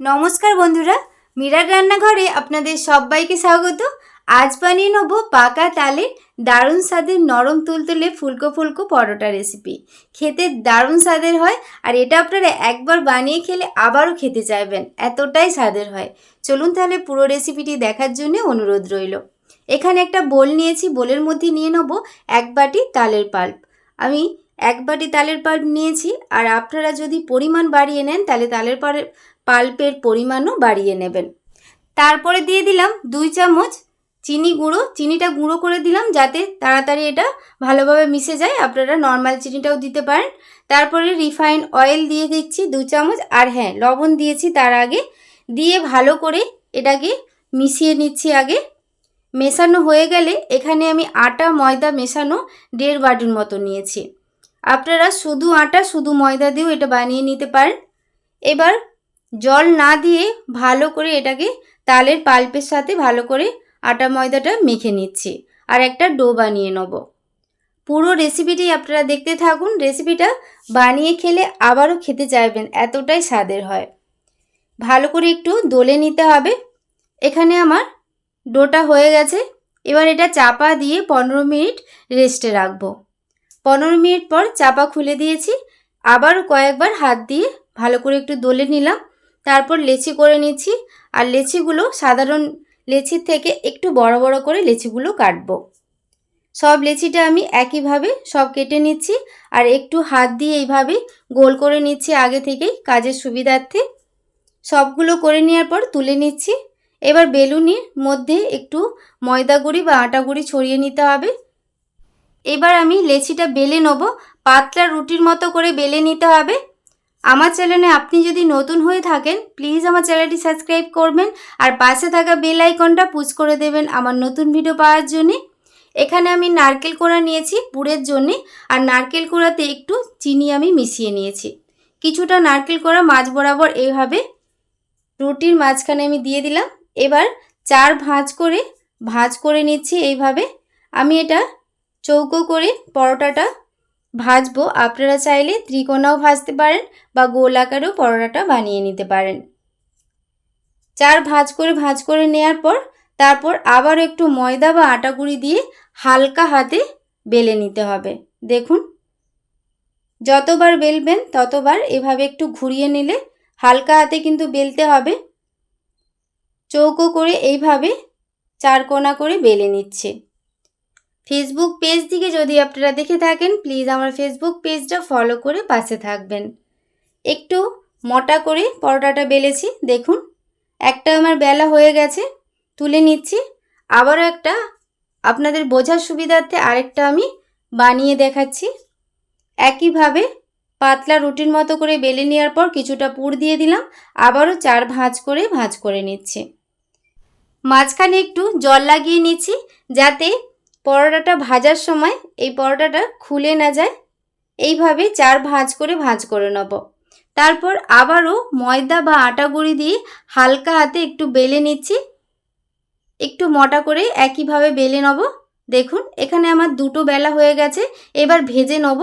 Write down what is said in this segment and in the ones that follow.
নমস্কার বন্ধুরা, মীরার রান্নাঘরে আপনাদের সবাইকে স্বাগত। আজ বানিয়ে নেব পাকা তালে দারুণ স্বাদের নরম তুলতুলে ফুলকো ফুলকো পরোটা রেসিপি খেতে দারুণ স্বাদের হয় আর এটা আপনারা একবার বানিয়ে খেলে আবারও খেতে চাইবেন, এতটাই স্বাদের হয়। চলুন তাহলে পুরো রেসিপিটি দেখার জন্য অনুরোধ রইল। এখানে একটা বোল নিয়েছি, বোলের মধ্যে নিয়ে নেব এক বাটি তালের পাল্প আমি এক বাটি তালের পাল্প নিয়েছি, আর আপনারা যদি পরিমাণ বাড়িয়ে নেন, তাহলে তালের পাল্প পাল্পের পরিমাণও বাড়িয়ে নেবেন। তারপরে দিয়ে দিলাম দুই চামচ চিনি গুঁড়ো। চিনিটা গুঁড়ো করে দিলাম যাতে তাড়াতাড়ি এটা ভালোভাবে মিশে যায়। আপনারা নর্মাল চিনিটাও দিতে পারেন। তারপরে রিফাইন অয়েল দিয়ে দিচ্ছি দু চামচ। আর হ্যাঁ লবণ দিয়েছি তার আগে। দিয়ে ভালো করে এটাকে মিশিয়ে নিচ্ছি আগে। মেশানো হয়ে গেলে এখানে আমি আটা, ময়দা মেশানো দেড় বাটির মতো নিয়েছি। আপনারা শুধু আটা, শুধু ময়দা দিয়েও এটা বানিয়ে নিতে পারেন। এবার জল না দিয়ে ভালো করে এটাকে তালের পাল্পের সাথে ভালো করে আটা, ময়দাটা মেখে নিচ্ছি আর একটা ডো বানিয়ে নেব। পুরো রেসিপিটি আপনারা দেখতে থাকুন। রেসিপিটা বানিয়ে খেলে আবারও খেতে চাইবেন, এতটাই স্বাদের হয়। ভালো করে একটু দোলে নিতে হবে। এখানে আমার ডোটা হয়ে গেছে। এবার এটা চাপা দিয়ে পনেরো মিনিট রেস্টে রাখব। পনেরো মিনিট পর চাপা খুলে দিয়েছি। আবারও কয়েকবার হাত দিয়ে ভালো করে একটু দলে নিলাম। তারপর লেচি করে নিচ্ছি। আর লেচিগুলো সাধারণ লেচির থেকে একটু বড় বড় করে লেচিগুলো কাটবো। সব লেচিটা আমি একইভাবে সব কেটে নিচ্ছি। আর একটু হাত দিয়ে এইভাবে গোল করে নিচ্ছি আগে থেকেই কাজের সুবিধার্থে। সবগুলো করে নেওয়ার পর তুলে নিচ্ছি। এবার বেলুনির মধ্যে একটু ময়দা গুঁড়ি বা আটা গুঁড়ি ছড়িয়ে নিতে হবে। এবার আমি লেচিটা বেলে নেব। পাতলা রুটির মতো করে বেলে নিতে হবে। আমার চ্যানেলে আপনি যদি নতুন হয়ে থাকেন প্লিজ আমার চ্যানেলটি সাবস্ক্রাইব করবেন আর পাশে থাকা বেল আইকনটা পুশ করে দেবেন আমার নতুন ভিডিও পাওয়ার জন্যে। এখানে আমি নারকেল কোড়া নিয়েছি পুরের জন্যে আর নারকেল কোড়াতে একটু চিনি আমি মিশিয়ে নিয়েছি। কিছুটা নারকেল কোড়া মাছ বরাবর এইভাবে রুটির মাঝখানে আমি দিয়ে দিলাম। এবার চার ভাঁজ করে ভাঁজ করে নিচ্ছি এইভাবে। আমি এটা চৌকো করে পরোটাটা ভাজবো। আপনারা চাইলে ত্রিকোণাও ভাজতে পারেন বা গোল আকারেও পরোটাটা বানিয়ে নিতে পারেন। চার ভাজ করে ভাজ করে নেওয়ার পর তারপর আবার একটু ময়দা বা আটা গুঁড়ি দিয়ে হালকা হাতে বেলে নিতে হবে। দেখুন, যতবার বেলবেন ততবার এভাবে একটু ঘুরিয়ে নিলে হালকা হাতে কিন্তু বেলতে হবে। চৌকো করে এইভাবে চার কোনা করে বেলে নিচ্ছে। ফেসবুক পেজ থেকে যদি আপনারা দেখে থাকেন প্লিজ আমার ফেসবুক পেজটা ফলো করে পাশে থাকবেন। একটু মোটা করে পরোটাটা বেলেছি, দেখুন। একটা আমার বেলা হয়ে গেছে, তুলে নিচ্ছি। আবারও একটা আপনাদের বোঝার সুবিধার্থে আরেকটা আমি বানিয়ে দেখাচ্ছি। একইভাবে পাতলা রুটির মতো করে বেলে নেওয়ার পর কিছুটা পুর দিয়ে দিলাম, আবারও চার ভাঁজ করে ভাঁজ করে নিচ্ছি। মাঝখানে একটু জল লাগিয়ে নিচ্ছি, যাতে পরোটাটা ভাজার সময় এই পরোটাটা খুলে না যায়। এইভাবে চার ভাঁজ করে ভাঁজ করে নেব। তারপর আবারও ময়দা বা আটা গুঁড়ি দিয়ে হালকা হাতে একটু বেলে নিচ্ছি। একটু মোটা করে একইভাবে বেলে নেব। দেখুন, এখানে আমার দুটো বেলা হয়ে গেছে, এবার ভেজে নেব।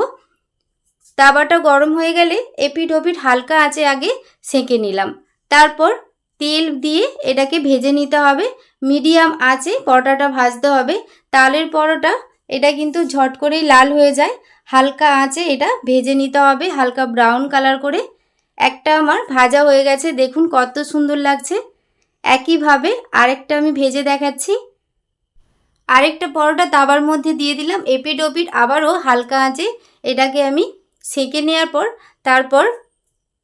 তাওয়াটা গরম হয়ে গেলে এপিট ওপিট হালকা আঁচে আগে সেঁকে নিলাম। তারপর তেল দিয়ে এটাকে ভেজে নিতে হবে। মিডিয়াম আঁচে পরোটাটা ভাজতে হবে। তালের পরোটা, এটা কিন্তু ঝট করেই লাল হয়ে যায়। হালকা আঁচে এটা ভেজে নিতে হবে, হালকা ব্রাউন কালার করে। একটা আমার ভাজা হয়ে গেছে, দেখুন কত সুন্দর লাগছে। একইভাবে আরেকটা আমি ভেজে দেখাচ্ছি। আরেকটা পরোটা তাবার মধ্যে দিয়ে দিলাম এপিড ওপিড আবারও হালকা আঁচে এটাকে আমি সেঁকে নেওয়ার পর, তারপর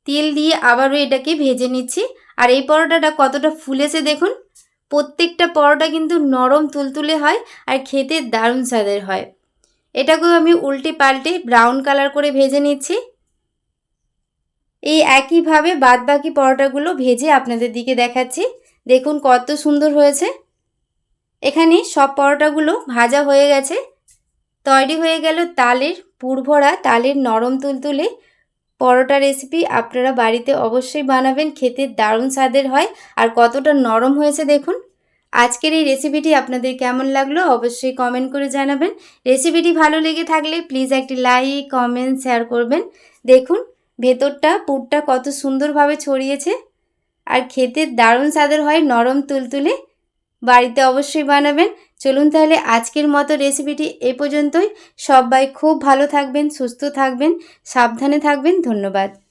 তেল দিয়ে আবারও এটাকে ভেজে নিচ্ছি। আর এই পরোটাটা কতটা ফুলেছে দেখুন প্রত্যেকটা পরোটা কিন্তু নরম তুলতুলে হয় আর খেতে দারুণ স্বাদের হয়। এটাকেও আমি উল্টে পাল্টে ব্রাউন কালার করে ভেজে নিচ্ছি। এই একইভাবে বাদবাকি পরোটাগুলো ভেজে আপনাদের দিকে দেখাচ্ছি। দেখুন কত সুন্দর হয়েছে। এখানে সব পরোটাগুলো ভাজা হয়ে গেছে। তৈরি হয়ে গেল তালের পুরভরা, তালের নরম তুলতুলে। পরোটা রেসিপি আপনারা বাড়িতে অবশ্যই বানাবেন, খেতে দারুণ স্বাদের হয় আর কতটা নরম হয়েছে দেখুন। আজকের এই রেসিপিটি আপনাদের কেমন লাগল অবশ্যই কমেন্ট করে জানাবেন। রেসিপিটি ভালো লেগে থাকলে প্লিজ একটি লাইক কমেন্ট শেয়ার করবেন। দেখুন, ভেতরটা, পুরটা কত সুন্দরভাবে ছড়িয়েছে। আর খেতে দারুণ স্বাদের হয়, নরম, তুলতুলে। বাড়িতে অবশ্যই বানাবেন। চলুন তাহলে আজকের মতো রেসিপিটি এ পর্যন্তই। সবাই খুব ভালো থাকবেন, সুস্থ থাকবেন, সাবধানে থাকবেন। ধন্যবাদ।